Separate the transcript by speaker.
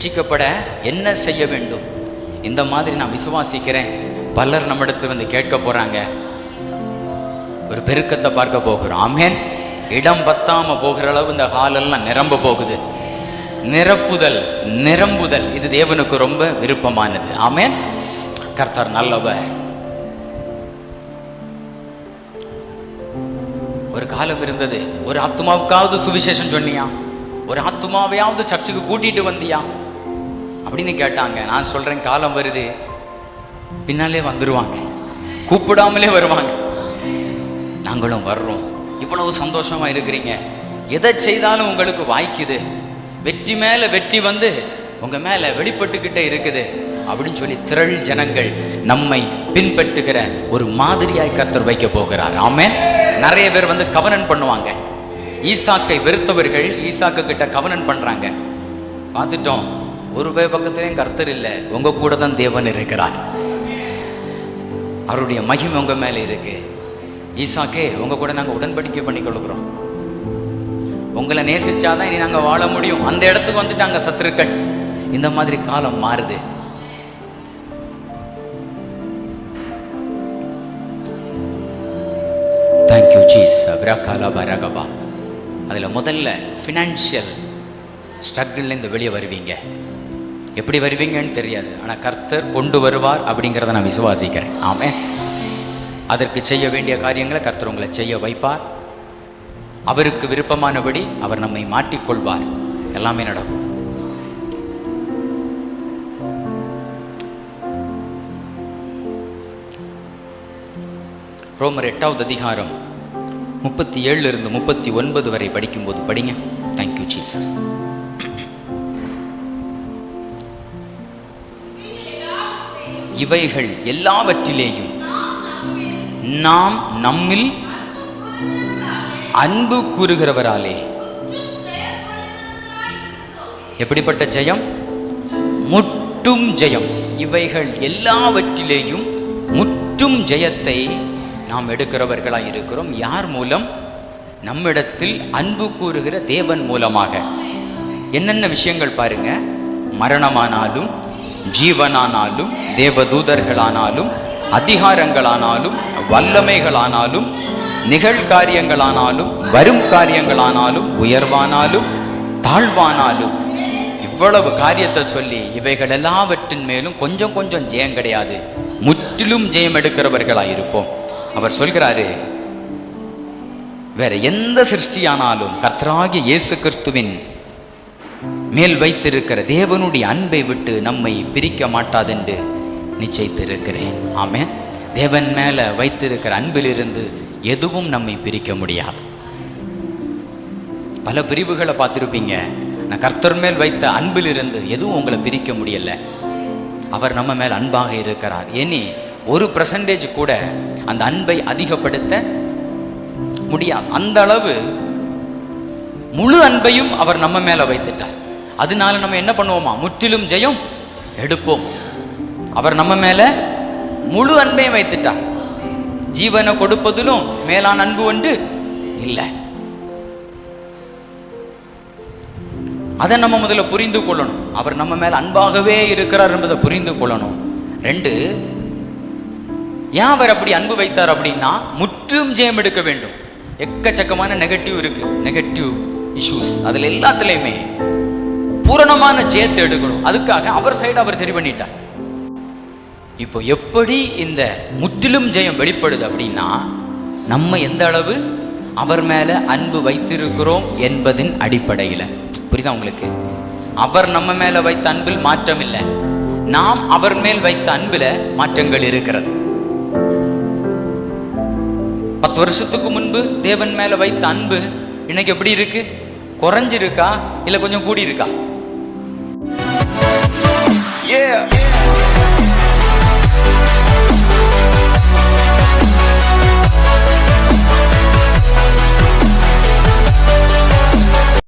Speaker 1: ரட்சிக்கப்பட என்ன செய்ய வேண்டும்? இந்த மாதிரி நான் விசுவாசிக்கிறேன். பலர் நம்மிடத்தில் வந்து கேட்க போறாங்க. ஒரு பெருக்கத்தை பார்க்க போகிறோம். ஆமேன். இடம் பத்தாம போகிற அளவு இந்த ஹாலெல்லாம் நிரம்ப போகுது. நிரப்புதல் நிரம்புதல் இது தேவனுக்கு ரொம்ப விருப்பமானது. ஆமேன். கர்த்தர் நல்லவர். ஒரு காலம் இருந்தது. ஒரு ஆத்மாவுக்காவது சுவிசேஷம் சொன்னியா? ஒரு ஆத்மாவையாவது சர்ச்சுக்கு கூட்டிட்டு வந்தியா? அப்படின்னு கேட்டாங்க. நான் சொல்றேன் காலம் வருது. பின்னாலே வந்துருவாங்க. கூப்பிடாமலே வருவாங்க. நாங்களும் வர்றோம். இவ்வளவு சந்தோஷமா இருக்கிறீங்க. எதை செய்தாலும் உங்களுக்கு வாய்க்குது. வெற்றி மேல வெற்றி வந்து உங்க மேல வெளிப்பட்டுக்கிட்டே இருக்குது. அப்படின்னு சொல்லி திரள் ஜனங்கள் நம்மை பின்பற்றுகிற ஒரு மாதிரியாய் கர்த்தர் வைக்க போகிறார். ஆமே நிறைய பேர் வந்து கவனன் பண்ணுவாங்க. ஈசாக்கை வெறுத்தவர்கள் ஈசாக்கு கிட்ட கவனன் பண்றாங்க. பார்த்துட்டோம். ஒரு பய பக்கத்துலேயும் கர்த்தர் இல்லை. உங்க கூட தான் தேவன் இருக்கிறார். அவருடைய மகிமை உங்க மேல இருக்கு. ஈசாக்கே உங்க கூட நாங்கள் உடன்படிக்கை பண்ணி கொள்கிறோம் உங்களை நேசிச்சாதான் இனி நாங்கள் வாழ முடியும். அந்த இடத்துக்கு வந்துட்டாங்க சத்துருக்கள். இந்த மாதிரி காலம் மாறுது. தேங்க்யூ ஜீஸ் விராக்காலா பரகபா அதில் முதல்ல ஃபினான்ஷியல் ஸ்ட்ரகிள்லேருந்து வெளியே வருவீங்க. எப்படி வருவீங்கன்னு தெரியாது. ஆனால் கர்த்தர் கொண்டு வருவார் அப்படிங்கிறத நான் விசுவாசிக்கிறேன். ஆமே அதற்கு செய்ய வேண்டிய காரியங்களை கர்த்தர் உங்களை செய்ய வைப்பார். அவருக்கு விருப்பமானபடி அவர் நம்மை மாட்டிக்கொள்வார் எல்லாமே நடக்கும். ரோமர் எட்டாவது அதிகாரம் முப்பத்தி ஏழுலேருந்து முப்பத்தி ஒன்பது வரை படிக்கும்போது படிங்க. தேங்க்யூ ஜீசஸ் இவைகள் எல்லாவற்றிலேயும் நாம் நம்மில் அன்பு கூறுகிறவராலே. எப்படிப்பட்ட ஜெயம்? முட்டும் ஜெயம். இவைகள் எல்லாவற்றிலேயும் முற்றும் ஜெயத்தை நாம் எடுக்கிறவர்களாக இருக்கிறோம். யார் மூலம்? நம்மிடத்தில் அன்பு கூறுகிற தேவன் மூலமாக. என்னென்ன விஷயங்கள் பாருங்க. மரணமானாலும் ஜீவனானாலும் தேவதூதர்களானாலும் அதிகாரங்களானாலும் வல்லமைகளானாலும் நிகழ்காரியங்களானாலும் வரும் காரியங்களானாலும் உயர்வானாலும் தாழ்வானாலும் இவ்வளவு காரியத்தை சொல்லி இவைகள் எல்லாவற்றின் மேலும் கொஞ்சம் கொஞ்சம் ஜெயம் கிடையாது. முற்றிலும் ஜெயம் எடுக்கிறவர்களாக இருப்போம் அவர் சொல்கிறாரு வேற எந்த சிருஷ்டியானாலும் கர்த்தராகிய இயேசு கிறிஸ்துவின் மேல் வைத்திருக்கிற தேவனுடைய அன்பை விட்டு நம்மை பிரிக்க மாட்டாதென்று நிச்சயித்திருக்கிறேன். ஆமே தேவன் மேலே வைத்திருக்கிற அன்பிலிருந்து எதுவும் நம்மை பிரிக்க முடியாது. பல பிரிவுகளை பார்த்துருப்பீங்க. நான் கர்த்தர் மேல் வைத்த அன்பிலிருந்து எதுவும் உங்களை பிரிக்க முடியலை. அவர் நம்ம மேல் அன்பாக இருக்கிறார். இனி ஒரு பர்சன்டேஜ் கூட அந்த அன்பை அதிகப்படுத்த முடியாது. அந்த அளவு முழு அன்பையும் அவர் நம்ம மேல வைத்துட்டார். அதனால நம்ம என்ன பண்ணுவோமா? முற்றிலும் ஜெயம் எடுப்போம். அவர் நம்ம மேல முழு அன்பையும் வைத்துட்டார். ஜீவனை கொடுப்பதிலும் மேலான அன்பு உண்டு இல்லை. அதை நம்ம முதல்ல புரிந்து கொள்ளணும். அவர் நம்ம மேல அன்பாகவே இருக்கிறார் என்பதை புரிந்து கொள்ளணும். ரெண்டு ஏன் அவர் அப்படி அன்பு வைத்தார் அப்படின்னா முற்றும் ஜெயம் எடுக்க வேண்டும். எக்கச்சக்கமான நெகட்டிவ் இருக்கு. நெகட்டிவ் இஷ்யூஸ் அதில் எல்லாத்துலேயுமே பூரணமான ஜெயத்தை எடுக்கணும். அதுக்காக அவர் சைடு அவர் சரி பண்ணிட்டார். இப்போ எப்படி இந்த முற்றிலும் ஜெயம் வெளிப்படுது அப்படின்னா நம்ம எந்த அளவு அவர் மேல அன்பு வைத்திருக்கிறோம் என்பதின் அடிப்படையில். புரியுதா உங்களுக்கு? அவர் நம்ம மேல வைத்த அன்பில் மாற்றம் இல்லை. நாம் அவர் மேல் வைத்த அன்பில் மாற்றங்கள் இருக்கிறது. பத்து வருஷத்துக்கு முன்பு தேவன் மேல வைத்த அன்பு இன்னைக்கு எப்படி இருக்கு? குறைஞ்சிருக்கா இல்லை கொஞ்சம் கூடி இருக்கா